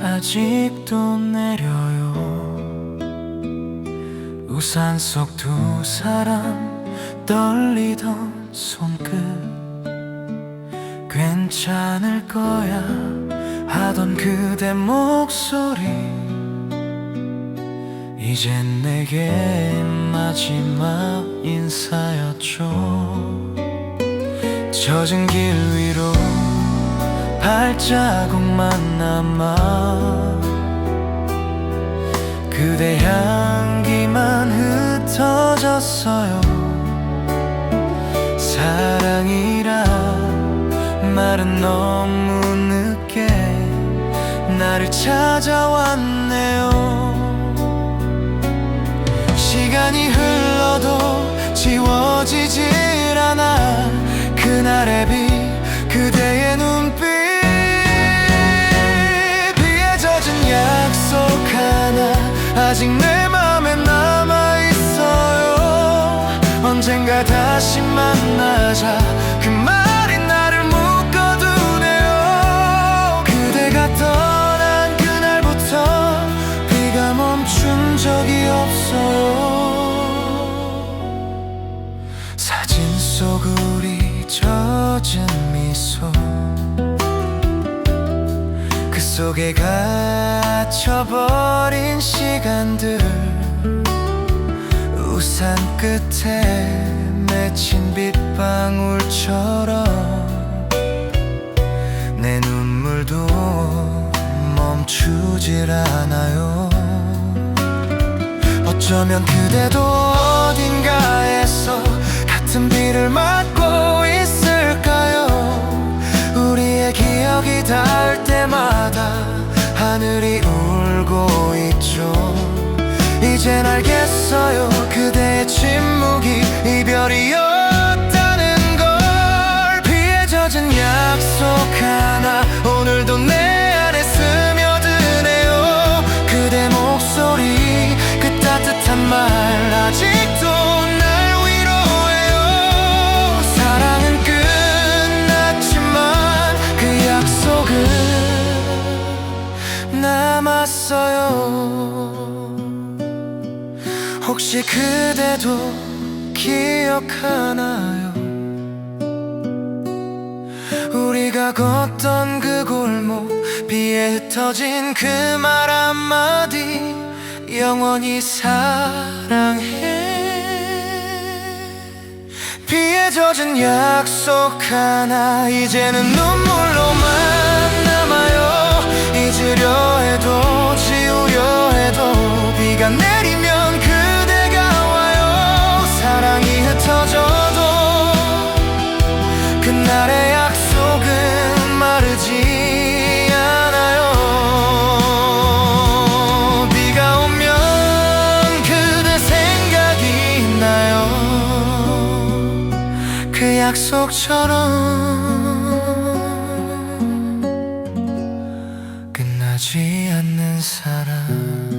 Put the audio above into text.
아직도 내려요. 우산 속 두 사람 떨리던 손끝. 괜찮을 거야 하던 그대 목소리. 이젠 내게 마지막 인사였죠. 젖은 길 위로 발자국만 남아 그대 향기만 흩어졌어요. 사랑이라 말은 너무 늦게 나를 찾아왔네요. 시간이 흘러도 지워지질 않아 그날의 빛 아직 내 맘에 남아있어요. 언젠가 다시 만나자. 그말 속에 갇혀버린 시간들. 우산 끝에 맺힌 빗방울처럼 내 눈물도 멈추질 않아요. 어쩌면 그대도 어딘가에서 같은 비를 맞고 있 기억이 닿을 때마다 하늘이 울고 있죠. 이젠 알겠어요. 그대의 침묵이 이별이었다는 걸. 비에 젖은 약속 하나 오늘도 내 안에 스며드네요. 그대 목소리 그 따뜻한 말 아직도 혹시 그대도 기억하나요? 우리가 걷던 그 골목 비에 흩어진 그 말 한마디 영원히 사랑해 비에 젖은 약속 하나 이제는 눈물로 약속처럼 끝나지 않는 사랑